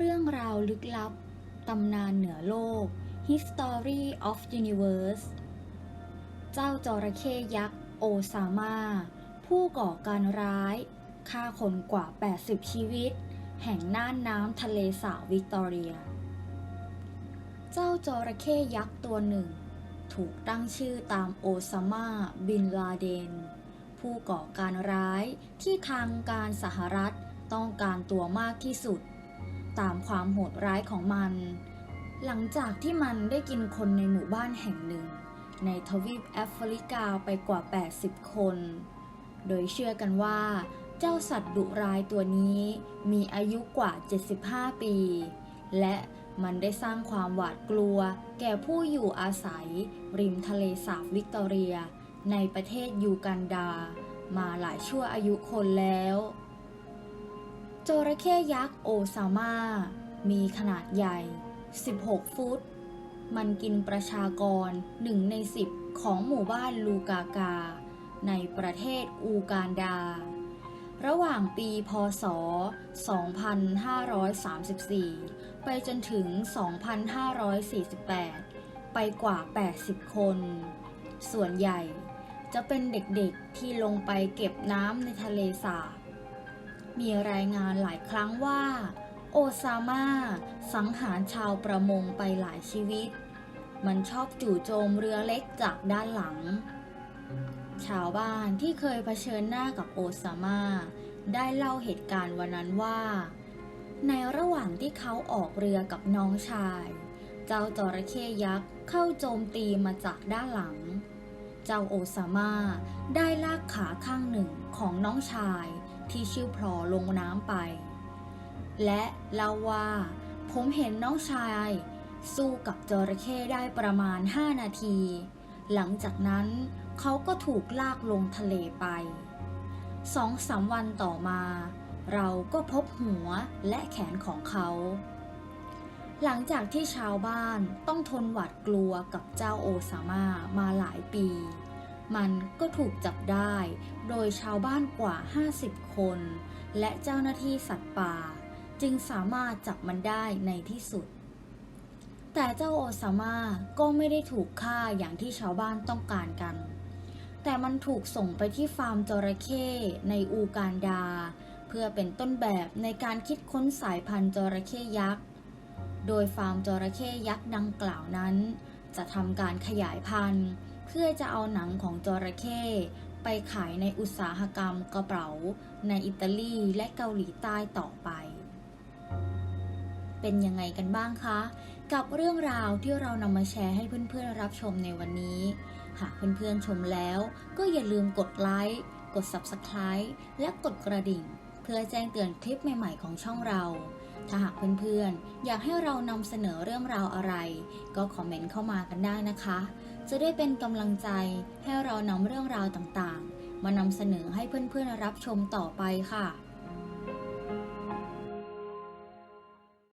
เรื่องราวลึกลับ ตำนานเหนือโลก History of Universe เจ้าจระเข้ยักษ์โอซามา ผู้ก่อการร้ายฆ่าคนกว่า 80 ชีวิต แห่งน่านน้ำทะเลสาบวิกตอเรีย เจ้าจระเข้ยักษ์ตัวหนึ่ง ถูกตั้งชื่อตามโอซามา บินลาเดน ผู้ก่อการร้ายที่ทางการสหรัฐต้องการตัวมากที่สุด ตามความโหดร้ายของมัน หลังจากที่มันได้กินคนในหมู่บ้านแห่งหนึ่ง ในทวีปแอฟริกาไปกว่า 80 คน โดยเชื่อกันว่า เจ้าสัตว์ดุร้ายตัวนี้มีอายุกว่า 75 ปี และมันได้สร้างความหวาดกลัว แก่ผู้อยู่อาศัย ริมทะเลสาบวิกตอเรีย ในประเทศยูกันดา มาหลายชั่วอายุคนแล้ว จระเข้ยักษ์โอซาม่า มีขนาดใหญ่ 16 ฟุต มันกินประชากร 1 ใน 10 ของหมู่บ้านลูกากา ในประเทศอูกานดา ระหว่างปีพศ 2534 ไปจนถึง 2548 ไปกว่า 80 คน ส่วนใหญ่จะเป็นเด็กๆที่ลงไปเก็บน้ำในทะเลสาบ มีรายงานหลายครั้งว่า โอซาม่าสังหารชาวประมงไปหลายชีวิต มันชอบจู่โจมเรือเล็กจากด้านหลัง ชาวบ้านที่เคยเผชิญหน้ากับโอซาม่าได้เล่าเหตุการณ์วันนั้นว่า ในระหว่างที่เขาออกเรือกับน้องชาย เจ้าจระเข้ยักษ์เข้าโจมตีมาจากด้านหลัง เจ้าโอซาม่าได้ลากขาข้างหนึ่งของน้องชาย ที่ชื่อพลอลงน้ำไป และเล่าว่า ผมเห็นน้องชาย สู้กับจระเข้ได้ประมาณ 5 นาที หลังจากนั้นเขาก็ถูกลากลงทะเลไปสองสามวันต่อมา เราก็พบหัวและแขนของเขา หลังจากที่ชาวบ้านต้องทนหวาดกลัวกับเจ้าโอซาม่ามาหลายปี มันก็ถูกจับได้ โดยชาวบ้านกว่า 50 คน และเจ้าหน้าที่สัตว์ป่า จึงสามารถจับมันได้ในที่สุด แต่เจ้าโอซาม่าก็ไม่ได้ถูกฆ่าอย่างที่ชาวบ้านต้องการกัน แต่มันถูกส่งไปที่ฟาร์มจระเข้ในอูกานดา เพื่อเป็นต้นแบบในการคิดค้นสายพันธุ์จระเข้ยักษ์ โดยฟาร์มจระเข้ยักษ์ดังกล่าวนั้น จะทำการขยายพันธุ์ เพื่อจะเอาหนังของจระเข้ไปขายในอุตสาหกรรมกระเป๋า ในอิตาลีและเกาหลีใต้ต่อไป เป็นยังไงกันบ้างคะ กับเรื่องราวที่เรานำมาแชร์ให้เพื่อนๆรับชมในวันนี้ หากเพื่อนๆชมแล้วก็อย่าลืมกดไลค์ กด Subscribe และกดกระดิ่ง เพื่อแจ้งเตือนคลิปใหม่ๆของช่องเรา ถ้าหากเพื่อนๆ อยากให้เรานำเสนอเรื่องราวอะไร ก็คอมเมนต์เข้ามากันได้นะคะ จะได้เป็นกำลังใจให้เรานำเรื่องราวต่างๆ มานำเสนอให้เพื่อนๆรับชมต่อไปค่ะ